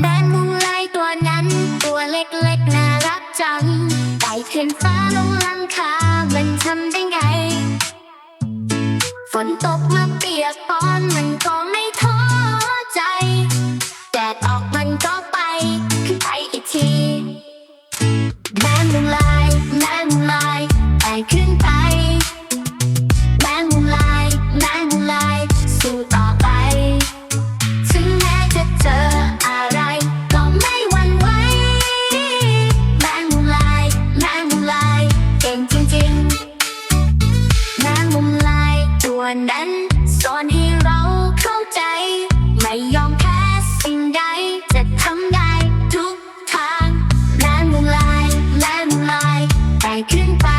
แมงมุมลายตัวนั้น ตัวเล็กๆน่ารักจังไต่ขึ้นฟ้าลงหลังคา มันทำได้ไง ฝนตกมาเปียกปอนมันก็ไม่ท้อใจ แดดออกมันก็ไปขึ้นไปอีกทีแมงมุมลายแมงมุมลายไต่ขึ้นไป ก่งจริงๆนางมุมลายตัวนั้นสอนให้เราเข้าใจ ไม่ยอมแพ้สิ่งใดจะทำได้ทุกทางนางมุมลายและมุมลายไปขึ้นไป